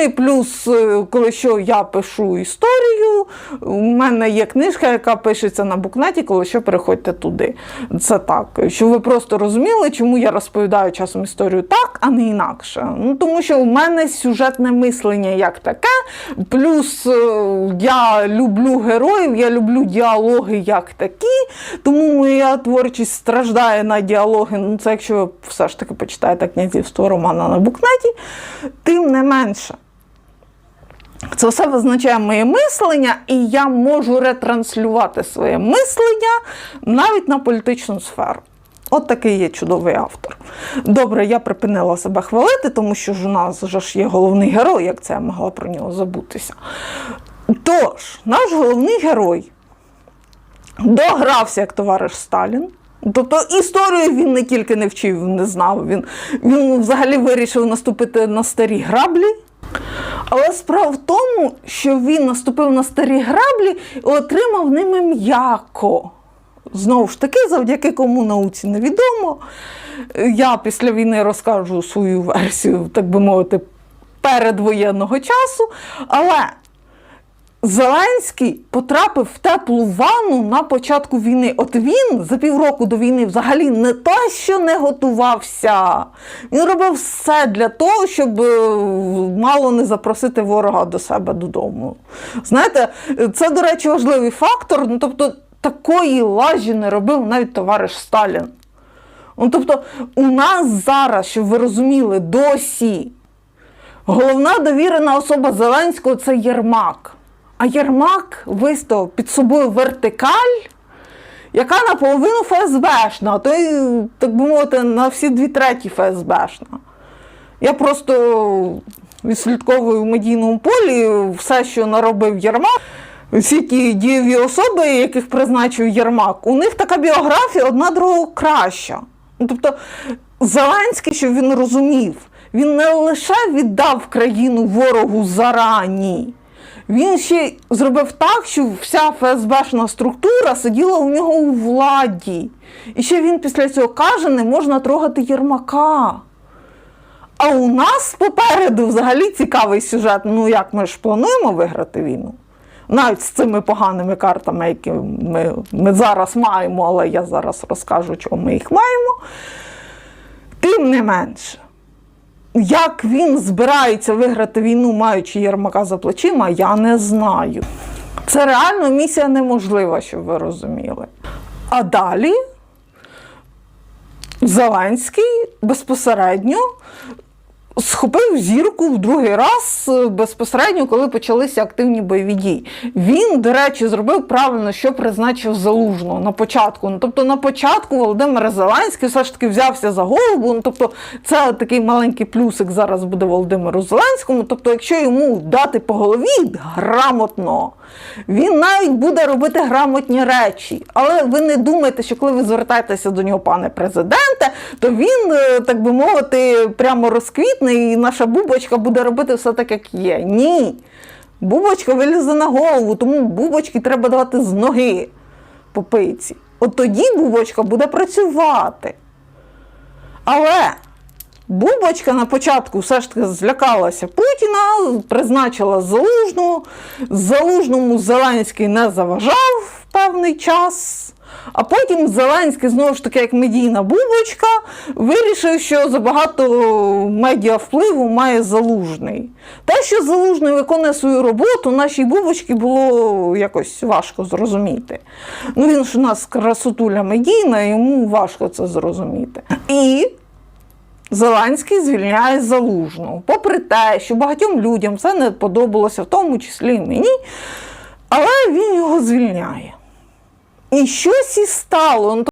Ну і плюс, е, коли що я пишу історію, у мене є книжка, яка пишеться на букнеті, коли що переходьте туди. Це так. Щоб ви просто розуміли, чому я розповідаю часом історію так, а не інакше. Ну тому що у мене сюжетне мислення як таке. Плюс е, я люблю героїв, я люблю діалоги як такі. Тому моя творчість страждає на діалоги. Ну, це якщо ви все ж таки почитаєте князівство романа на букнеті, тим не менше. Це все визначає моє мислення, і я можу ретранслювати своє мислення навіть на політичну сферу. От такий є чудовий автор. Добре, я припинила себе хвалити, тому що ж у нас же ж є головний герой, як це я могла про нього забутися. Тож, наш головний герой догрався як товариш Сталін. Тобто історію він не тільки не вчив, не знав. Він, він взагалі вирішив наступити на старі граблі. Але справа в тому, що він наступив на старі граблі і отримав ними м'яко. Знову ж таки, завдяки кому науці невідомо. Я після війни розкажу свою версію, так би мовити, передвоєнного часу. Але Зеленський потрапив в теплу ванну на початку війни. От він за півроку до війни взагалі не те, що не готувався. Він робив все для того, щоб е, мало не запросити ворога до себе додому. Знаєте, це, до речі, важливий фактор. Ну, тобто, такої лажі не робив навіть товариш Сталін. Ну, тобто, у нас зараз, щоб ви розуміли, досі головна довірена особа Зеленського це Єрмак. А Єрмак виставив під собою вертикаль, яка наполовину ФСБшна, а то й, так би мовити, на всі дві треті ФСБшна. Я просто відслідковую в медійному полі все, що наробив Єрмак. Всі ті дієві особи, яких призначив Єрмак, у них така біографія одна другого краща. Ну, Тобто Зеленський, щоб він розумів, він не лише віддав країну ворогу зарані, він ще зробив так, що вся ФСБшна структура сиділа у нього у владі. І ще він після цього каже, не можна трогати Єрмака. А у нас попереду взагалі цікавий сюжет. Ну як ми ж плануємо виграти війну? Навіть з цими поганими картами, які ми, ми зараз маємо, але я зараз розкажу, чому ми їх маємо. Тим не менше, як він збирається виграти війну, маючи Єрмака за плечима, я не знаю. Це реально місія неможлива, щоб ви розуміли. А далі Зеленський безпосередньо схопив зірку в другий раз е, безпосередньо, коли почалися активні бойові дії. Він, до речі, зробив правильно, що призначив залужного на початку. Ну, тобто, на початку Володимир Зеленський все ж таки взявся за голову. Ну, тобто, це такий маленький плюсик зараз буде Володимиру Зеленському. Тобто, якщо йому дати по голові грамотно, він навіть буде робити грамотні речі. Але ви не думайте, що коли ви звертаєтеся до нього, пане президенте, то він, е, так би мовити, прямо розквітне, і наша бубочка буде робити все так, як є. Ні. Бубочка вилізе на голову, тому бубочки треба давати з ноги по пиці. От тоді бубочка буде працювати. Але Бубочка на початку все ж таки злякалася Путіна, призначила залужного. Залужному Зеленський не заважав певний час. А потім Зеленський, знову ж таки, як медійна бубочка, вирішив, що забагато медіа впливу має залужний. Те, що залужний виконує свою роботу, нашій бубочці було якось важко зрозуміти. Ну він ж у нас красотуля медійна, йому важко це зрозуміти. І Зеленський звільняє залужного. Попри те, що багатьом людям це не подобалося, в тому числі і мені, але він його звільняє. І щось і стало. Ну,